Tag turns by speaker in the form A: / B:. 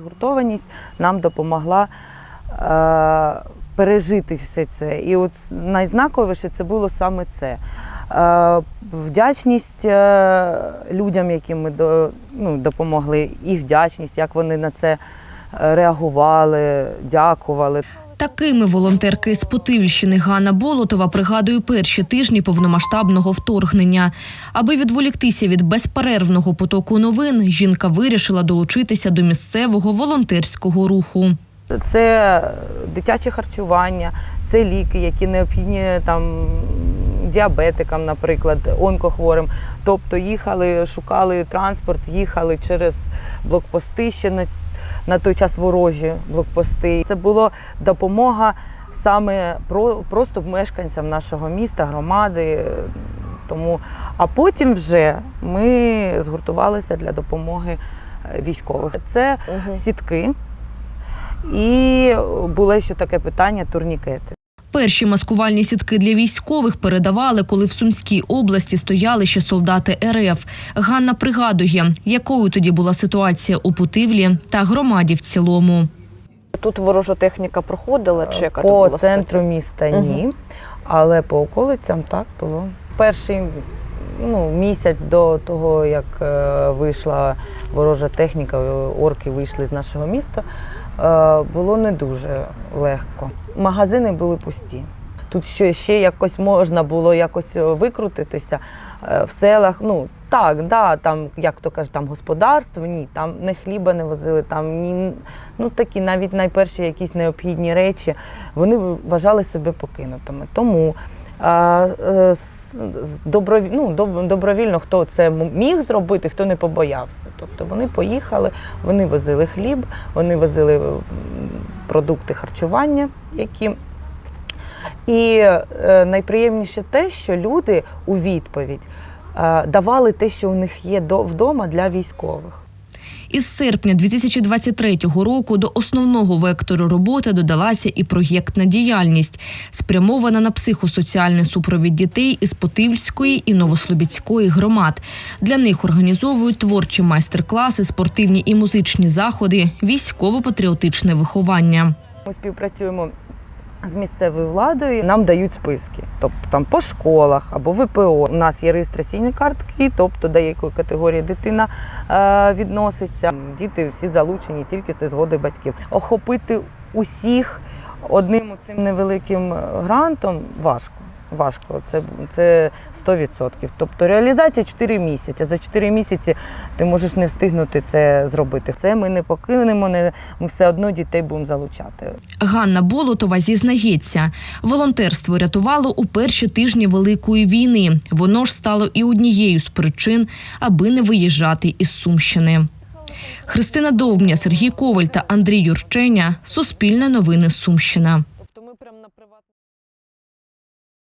A: Згуртованість нам допомогла е, пережити все це. І от найзнаковіше це було саме це. Е, вдячність е, людям, яким ми до, ну, допомогли, і вдячність, як вони на це е, реагували, дякували.
B: Такими волонтерки з Путивльщини Ганна Болотова пригадує перші тижні повномасштабного вторгнення. Аби відволіктися від безперервного потоку новин, жінка вирішила долучитися до місцевого волонтерського руху.
A: Це дитяче харчування, це ліки, які необхідні там діабетикам, наприклад, онкохворим. Тобто їхали, шукали транспорт, їхали через блокпости ще на, на той час ворожі блокпости. Це була допомога саме про, просто мешканцям нашого міста, громади. Тому, а потім вже ми згуртувалися для допомоги е, військових. Це сітки. І було ще таке питання турнікети.
B: Перші маскувальні сітки для військових передавали, коли в Сумській області стояли ще солдати РФ. Ганна пригадує, якою тоді була ситуація у Путивлі та громаді в цілому.
C: Тут ворожа техніка проходила, чи яка
A: по
C: була
A: центру міста
C: ні,
A: ні, але по околицям так було. Перший ну, місяць до того, як е, вийшла ворожа техніка, е, орки вийшли з нашого міста, е, було не дуже легко. Магазини були пусті. Тут ще, ще якось можна було якось викрутитися в селах. Ну так, да, там, як то кажуть, там господарство, ні, там не хліба не возили, там ні, ну такі навіть найперші якісь необхідні речі, вони вважали себе покинутими. Тому е, ну, добровільно хто це міг зробити, хто не побоявся. Тобто вони поїхали, вони возили хліб, вони возили продукти харчування, які і е, найприємніше те, що люди у відповідь е, давали те, що у них є до, вдома для військових.
B: Із серпня 2023 року до основного вектору роботи додалася і проєктна діяльність, спрямована на психосоціальний супровід дітей із Потивльської і Новослобідської громад. Для них організовують творчі майстер-класи, спортивні і музичні заходи, військово-патріотичне виховання.
A: Ми співпрацюємо з місцевою владою, нам дають списки, тобто там по школах або ВПО. У нас є реєстраційні картки, тобто до якої категорії дитина е, відноситься. Діти всі залучені тільки зі згоди батьків. Охопити усіх одним цим невеликим грантом важко. Важко, це, це 100%. Тобто реалізація 4 місяці. За 4 місяці ти можеш не встигнути це зробити. Це ми не покинемо, не, ми все одно дітей будемо залучати.
B: Ганна Болотова зізнається, волонтерство рятувало у перші тижні Великої війни. Воно ж стало і однією з причин, аби не виїжджати із Сумщини. Христина Довгня, Сергій Коваль та Андрій Юрченя. Суспільне новини Сумщина.